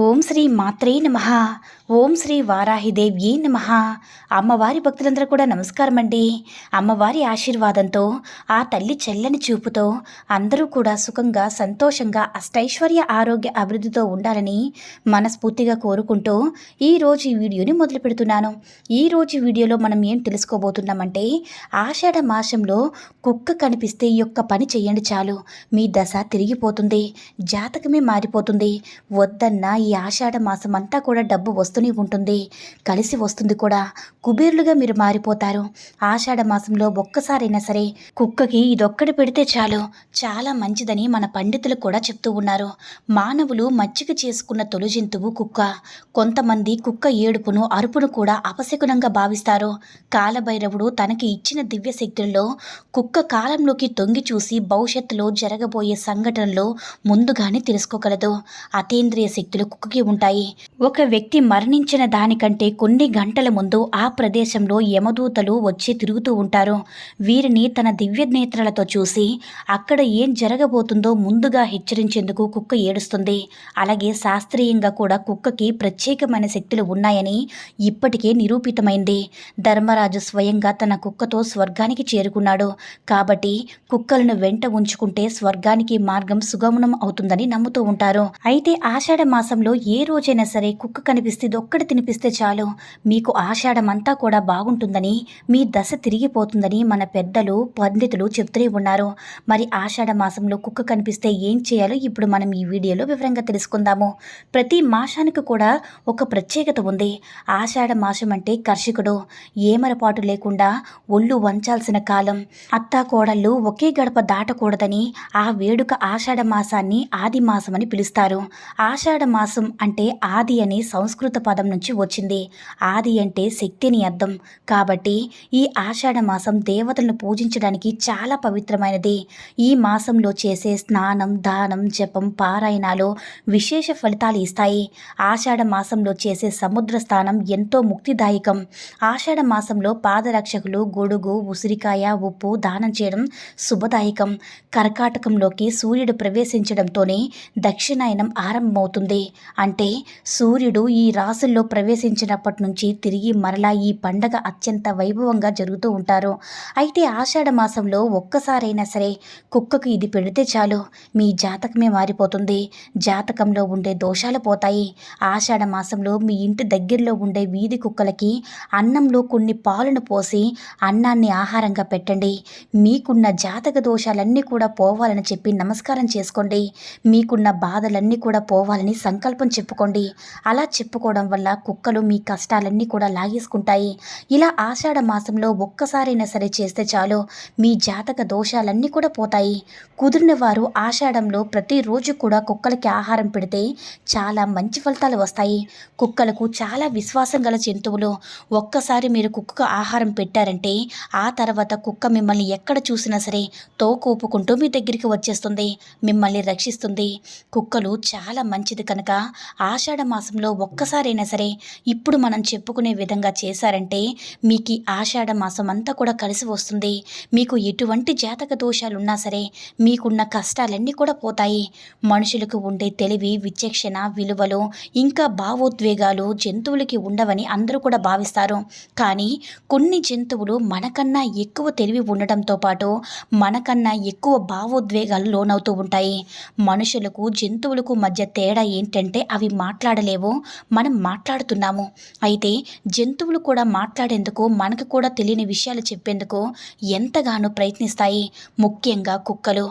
ఓం శ్రీ మాత్రే నమ. ఓం శ్రీ వారాహిదేవ్యే నమ. అమ్మవారి భక్తులందరూ కూడా నమస్కారం అండి అమ్మవారి ఆశీర్వాదంతో ఆ తల్లి చెల్లని చూపుతో అందరూ కూడా సుఖంగా సంతోషంగా అష్టైశ్వర్య ఆరోగ్య అభివృద్ధితో ఉండాలని మనస్ఫూర్తిగా కోరుకుంటూ ఈరోజు ఈ వీడియోని మొదలు పెడుతున్నాను. ఈరోజు వీడియోలో మనం ఏం తెలుసుకోబోతున్నామంటే ఆషాఢ మాసంలో కుక్క కనిపిస్తే ఈ యొక్క పని చేయండి చాలు. మీ దశ తిరిగిపోతుంది జాతకమే మారిపోతుంది. వద్దన్న ఈ ఆషాఢ మాసం అంతా కూడా డబ్బు వస్తుంది వస్తూనే ఉంటుంది. కలిసి వస్తుంది కూడా. కుబేరులుగా మీరు మారిపోతారు. ఆషాఢ మాసంలో ఒక్కసారైనా సరే కుక్కకి ఇదొక్కటి పెడితే చాలు. చాలా మంచిదని మన పండితులు కూడా చెప్తూ ఉన్నారు. మానవులు మచ్చిక చేసుకున్న తొలి జంతువు కుక్క. కొంతమంది కుక్క ఏడుపును అరుపును కూడా అపశకునంగా భావిస్తారు. కాలభైరవుడు తనకి ఇచ్చిన దివ్య శక్తుల్లో కుక్క కాలంలోకి తొంగి చూసి భవిష్యత్తులో జరగబోయే సంఘటనలు ముందుగానే తెలుసుకోగలదు. అతీంద్రియ శక్తులు కుక్కకి ఉంటాయి. ఒక వ్యక్తి మరణ మరణించిన దానికంటే కొన్ని గంటల ముందు ఆ ప్రదేశంలో యమదూతలు వచ్చి తిరుగుతూ ఉంటారు. వీరిని తన దివ్య నేత్రాలతో చూసి అక్కడ ఏం జరగబోతుందో ముందుగా హెచ్చరించేందుకు కుక్క ఏడుస్తుంది. అలాగే శాస్త్రీయంగా కూడా కుక్కకి ప్రత్యేకమైన శక్తులు ఉన్నాయని ఇప్పటికే నిరూపితమైంది. ధర్మరాజు స్వయంగా తన కుక్కతో స్వర్గానికి చేరుకున్నాడు. కాబట్టి కుక్కలను వెంట ఉంచుకుంటే స్వర్గానికి మార్గం సుగమనం అవుతుందని నమ్ముతూ ఉంటారు. అయితే ఆషాఢ మాసంలో ఏ రోజైనా సరే కుక్క కనిపిస్తుందో ఒక్కటి తినిపిస్తే చాలు. మీకు ఆషాఢం అంతా కూడా బాగుంటుందని మీ దశ తిరిగిపోతుందని మన పెద్దలు పండితులు చెప్తూనే ఉన్నారు. మరి ఆషాఢ మాసంలో కుక్క కనిపిస్తే ఏం చేయాలో ఇప్పుడు మనం ఈ వీడియోలో వివరంగా తెలుసుకుందాము. ప్రతి మాసానికి కూడా ఒక ప్రత్యేకత ఉంది. ఆషాఢ మాసం అంటే కర్షకుడు ఏమరపాటు లేకుండా ఒళ్ళు వంచాల్సిన కాలం. అత్తా కోడళ్ళు ఒకే గడప దాటకూడదని ఆ వేడుక ఆషాఢ మాసాన్ని ఆది మాసం అని పిలుస్తారు. ఆషాఢ మాసం అంటే ఆది అనే సంస్కృత పదం నుంచి వచ్చింది. ఆది అంటే శక్తిని అర్థం. కాబట్టి ఈ ఆషాఢ మాసం దేవతలను పూజించడానికి చాలా పవిత్రమైనది. ఈ మాసంలో చేసే స్నానం దానం జపం పారాయణాలు విశేష ఫలితాలు ఇస్తాయి. ఆషాఢ మాసంలో చేసే సముద్ర స్నానం ఎంతో ముక్తిదాయకం. ఆషాఢ మాసంలో పాదరక్షకులు గొడుగు ఉసిరికాయ ఉప్పు దానం చేయడం శుభదాయకం. కర్కాటకంలోకి సూర్యుడు ప్రవేశించడంతోనే దక్షిణాయనం ఆరంభమవుతుంది. అంటే సూర్యుడు ఈ రాశుల్లో ప్రవేశించినప్పటి నుంచి తిరిగి మరలా ఈ పండగ అత్యంత వైభవంగా జరుగుతూ ఉంటారు. అయితే ఆషాఢ మాసంలో ఒక్కసారైనా సరే కుక్కకు ఇది పెడితే చాలు. మీ జాతకమే మారిపోతుంది. జాతకంలో ఉండే దోషాలు పోతాయి. ఆషాఢ మాసంలో మీ ఇంటి దగ్గరలో ఉండే వీధి కుక్కలకి అన్నంలో కొన్ని పాలను పోసి అన్నాన్ని ఆహారంగా పెట్టండి. మీకున్న జాతక దోషాలన్నీ కూడా పోవాలని చెప్పి నమస్కారం చేసుకోండి. మీకున్న బాధలన్నీ కూడా పోవాలని సంకల్పం చెప్పుకోండి. అలా చెప్పుకోవడం వల్ల కుక్కలు మీ కష్టాలన్నీ కూడా లాగేసుకుంటాయి. ఇలా ఆషాఢ మాసంలో ఒక్కసారైనా సరే చేస్తే చాలు. మీ జాతక దోషాలన్నీ కూడా పోతాయి. కుదిరిన వారు ఆషాఢంలో ప్రతిరోజు కూడా కుక్కలకి ఆహారం పెడితే చాలా మంచి ఫలితాలు వస్తాయి. కుక్కలకు చాలా విశ్వాసం గల జంతువులు. ఒక్కసారి మీరు కుక్కకు ఆహారం పెట్టారంటే ఆ తర్వాత కుక్క మిమ్మల్ని ఎక్కడ చూసినా సరే తోకూపుకుంటూ మీ దగ్గరికి వచ్చేస్తుంది. మిమ్మల్ని రక్షిస్తుంది. కుక్కలు చాలా మంచిది కనుక ఆషాఢ మాసంలో ఒక్కసారి ఒక్కసారైనా సరే ఇప్పుడు మనం చెప్పుకునే విధంగా చేశారంటే మీకు ఆషాఢ మాసం అంతా కూడా కలిసి వస్తుంది. మీకు ఎటువంటి జాతక దోషాలు ఉన్నా సరే మీకున్న కష్టాలన్నీ కూడా పోతాయి. మనుషులకు ఉండే తెలివి విచక్షణ విలువలు ఇంకా భావోద్వేగాలు జంతువులకి ఉండవని అందరూ కూడా భావిస్తారు. కానీ కొన్ని జంతువులు మనకన్నా ఎక్కువ తెలివి ఉండటంతో పాటు మనకన్నా ఎక్కువ భావోద్వేగాలు లోనవుతూ ఉంటాయి. మనుషులకు జంతువులకు మధ్య తేడా ఏంటంటే అవి మాట్లాడలేవు. మనం మాట్లాడుతున్నాము. అయితే జంతువులు కూడా మాట్లాడేందుకు మనకు కూడా తెలియని విషయాలు చెప్పేందుకు ఎంతగానో ప్రయత్నిస్తాయి. ముఖ్యంగా కుక్కలు.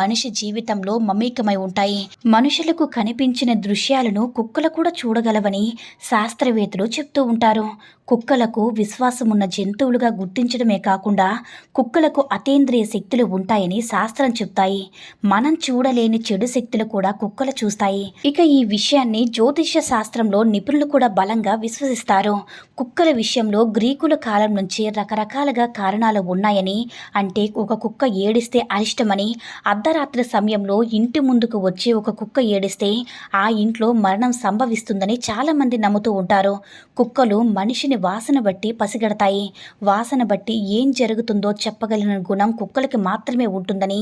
మనిషి జీవితంలో మమేకమై ఉంటాయి. మనుషులకు కనిపించిన దృశ్యాలను కుక్కలు కూడా చూడగలవని శాస్త్రవేత్తలు చెప్తూ ఉంటారు. కుక్కలకు విశ్వాసమున్న జంతువులుగా గుర్తించడమే కాకుండా కుక్కలకు అతీంద్రియ శక్తులు ఉంటాయని శాస్త్రం చెప్తాయి. మనం చూడలేని చెడు శక్తులు కూడా కుక్కలు చూస్తాయి. ఇక ఈ విషయాన్ని జ్యోతిష్య శాస్త్రంలో నిపుణులు కూడా బలంగా విశ్వసిస్తారు. కుక్కల విషయంలో గ్రీకుల కాలం నుంచి రకరకాలుగా కారణాలు ఉన్నాయని అంటే ఒక కుక్క ఏడిస్తే అరిష్టమని అర్ధరాత్రి సమయంలో ఇంటి ముందుకు వచ్చి ఒక కుక్క ఏడిస్తే ఆ ఇంట్లో మరణం సంభవిస్తుందని చాలామంది నమ్ముతూ ఉంటారు. కుక్కలు మనిషిని వాసన బట్టి పసిగడతాయి. వాసన బట్టి ఏం జరుగుతుందో చెప్పగలిగిన గుణం కుక్కలకి మాత్రమే ఉంటుందని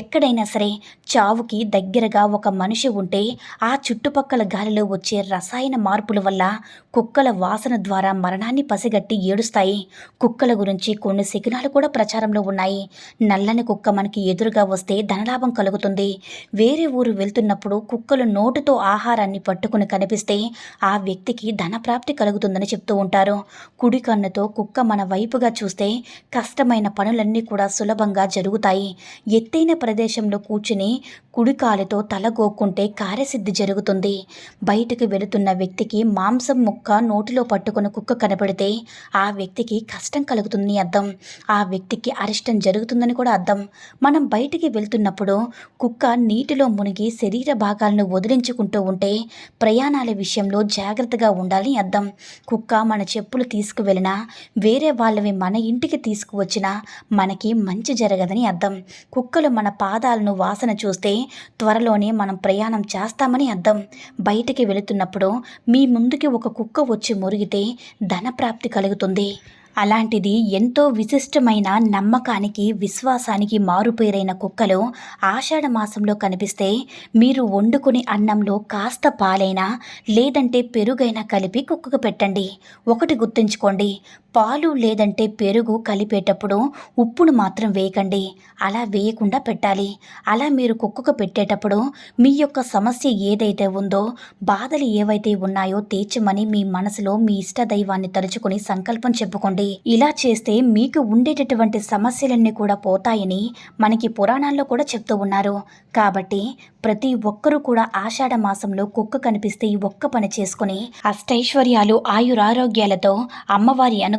ఎక్కడైనా సరే చావుకి దగ్గరగా ఒక మనిషి ఉంటే ఆ చుట్టుపక్కల గాలిలో వచ్చే రసాయన మార్పుల వల్ల కుక్కల వాసన ద్వారా మరణాన్ని పసిగట్టి ఏడుస్తాయి. కుక్కల గురించి కొన్ని శకునాలు కూడా ప్రచారంలో ఉన్నాయి. నల్లని కుక్క మనకి ఎదురుగా వస్తే ధనలాభం కలుగుతుంది. వేరే ఊరు వెళ్తున్నప్పుడు కుక్కలు నోటితో ఆహారాన్ని పట్టుకుని కనిపిస్తే ఆ వ్యక్తికి ధనప్రాప్తి కలుగుతుందని చెప్తూ ఉంటారు. కుడి కన్నుతో కుక్క మన వైపుగా చూస్తే కష్టమైన పనులన్నీ కూడా సులభంగా జరుగుతాయి. ఎత్తైన ప్రదేశంలో కూర్చుని కుడి కాలుతో తల గోక్కుంటే కార్యసిద్ధి జరుగుతుంది. బయటకు వెళుతున్న వ్యక్తికి మాంసం ముక్క నోటిలో పట్టుకుని కుక్క కనపడితే ఆ వ్యక్తికి కష్టం కలుగుతుందని అర్థం. ఆ వ్యక్తికి అరిష్టం జరుగుతుందని కూడా అర్థం. మనం బయటికి వెళ్తున్నప్పుడు కుక్క నీటిలో మునిగి శరీర భాగాలను వదిలించుకుంటూ ఉంటే ప్రయాణాల విషయంలో జాగ్రత్తగా ఉండాలని అర్థం. కుక్క మన చెప్పులు తీసుకువెళ్ళినా వేరే వాళ్ళవి మన ఇంటికి తీసుకువచ్చినా మనకి మంచి జరగదని అర్థం. కుక్కలు మన పాదాలను వాసన చూస్తే త్వరలోనే మనం ప్రయాణం చేస్తామని అర్థం. బయటికి వెళుతున్నప్పుడు మీ ముందుకి ఒక కుక్క వచ్చి మురిగితే ధనప్రాప్తి కలుగుతుంది. అలాంటిది ఎంతో విశిష్టమైన నమ్మకానికి విశ్వాసానికి మారుపేరైన కుక్కలు ఆషాఢ మాసంలో కనిపిస్తే మీరు వండుకునే అన్నంలో కాస్త పాలైనా లేదంటే పెరుగైనా కలిపి కుక్కకు పెట్టండి. ఒకటి గుర్తుంచుకోండి పాలు లేదంటే పెరుగు కలిపేటప్పుడు ఉప్పును మాత్రం వేయకండి. అలా వేయకుండా పెట్టాలి. అలా మీరు కుక్కకు పెట్టేటప్పుడు మీ యొక్క సమస్య ఏదైతే ఉందో బాధలు ఏవైతే ఉన్నాయో తీర్చమని మీ మనసులో మీ ఇష్ట దైవాన్ని తలుచుకుని సంకల్పం చెప్పుకోండి. ఇలా చేస్తే మీకు ఉండేటటువంటి సమస్యలన్నీ కూడా పోతాయని మనకి పురాణాల్లో కూడా చెప్తూ ఉన్నారు. కాబట్టి ప్రతి ఒక్కరూ కూడా ఆషాఢ మాసంలో కుక్క కనిపిస్తే ఈ ఒక్క పని చేసుకుని అష్టైశ్వర్యాలు ఆయురారోగ్యాలతో అమ్మవారి అను